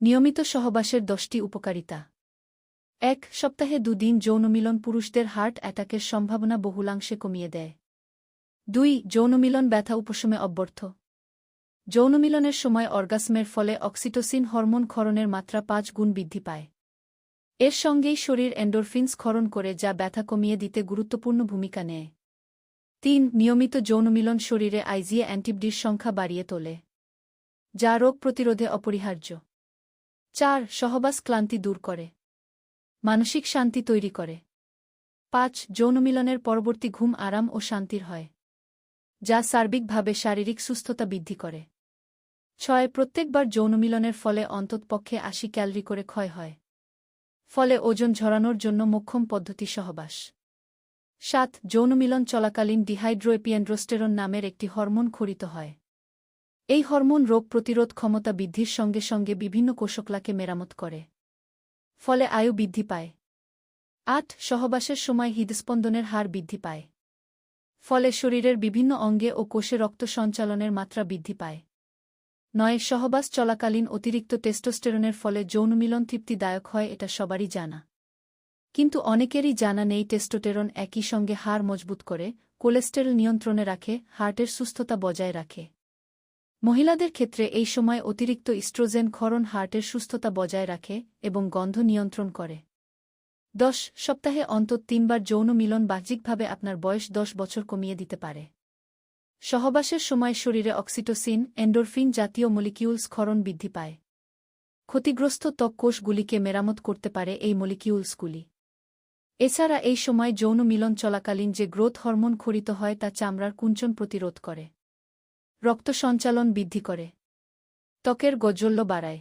নিয়মিত সহবাসের দশটি উপকারিতা। এক, সপ্তাহে দুদিন যৌনমিলন পুরুষদের হার্ট অ্যাটাকের সম্ভাবনা বহুলাংশে কমিয়ে দেয়। দুই যৌনমিলন ব্যথা উপশমে অব্যর্থ। যৌনমিলনের সময় অর্গাসমের ফলে অক্সিটোসিন হরমোন ক্ষরণের মাত্রা পাঁচ গুণ বৃদ্ধি পায়। এর সঙ্গেই শরীর এন্ডোরফিন্স ক্ষরণ করে যা ব্যথা কমিয়ে দিতে গুরুত্বপূর্ণ ভূমিকা নেয়। তিন, নিয়মিত যৌনমিলন শরীরে আইজিএ অ্যান্টিবডির সংখ্যা বাড়িয়ে তোলে, যা রোগ প্রতিরোধে অপরিহার্য। চার, সহবাস ক্লান্তি দূর করে। মানসিক শান্তি তৈরি করে। পাঁচ, যৌনমিলনের পরবর্তী ঘুম আরাম ও শান্তির হয়, যা সার্বিকভাবে শারীরিক সুস্থতা বৃদ্ধি করে। ছয়, প্রত্যেকবার যৌনমিলনের ফলে অন্ততপক্ষে আশি ক্যালরি করে ক্ষয় হয়, ফলে ওজন ঝরানোর জন্য মোক্ষম পদ্ধতি সহবাস। সাত, যৌনমিলন চলাকালীন ডিহাইড্রোএপিয়েন্ড্রোস্টেরন নামের একটি হরমোন খরিত হয়। এই হরমোন রোগ প্রতিরোধ ক্ষমতা বৃদ্ধির সঙ্গে সঙ্গে বিভিন্ন কোষকলাকে মেরামত করে। ফলে আয়ু বৃদ্ধি পায়। আট সহবাসের সময় হৃদস্পন্দনের হার বৃদ্ধি পায়। ফলে শরীরের বিভিন্ন অঙ্গে ও কোষে রক্ত সঞ্চালনের মাত্রা বৃদ্ধি পায়। নয় সহবাস চলাকালীন অতিরিক্ত টেস্টোস্টেরনের ফলে যৌনমিলন তৃপ্তিদায়ক হয় এটা সবারই জানা। কিন্তু অনেকেরই জানা নেই টেস্টোটেরন একই সঙ্গে হাড় মজবুত করে, কোলেস্টেরল নিয়ন্ত্রণে রাখে, হার্টের সুস্থতা বজায় রাখে। মহিলাদের ক্ষেত্রে এই সময় অতিরিক্ত ইস্ট্রোজেন ক্ষরণ হার্টের সুস্থতা বজায় রাখে এবং গন্ধ নিয়ন্ত্রণ করে। দশ সপ্তাহে অন্তত তিনবার যৌন মিলন বাহ্যিকভাবে আপনার বয়স দশ বছর কমিয়ে দিতে পারে। সহবাসের সময় শরীরে অক্সিটোসিন, এন্ডোরফিন জাতীয় মলিকিউলস ক্ষরণ বৃদ্ধি পায়। ক্ষতিগ্রস্ত ত্বক কোষগুলিকে মেরামত করতে পারে এই মলিকিউলসগুলি। এছাড়া এই সময় যৌন মিলন চলাকালীন যে গ্রোথ হরমোন খরিত হয় তা চামড়ার কুঞ্চন প্রতিরোধ করে। রক্ত সঞ্চালন বৃদ্ধি করে। ত্বকের গজ্জল্য বাড়ায়।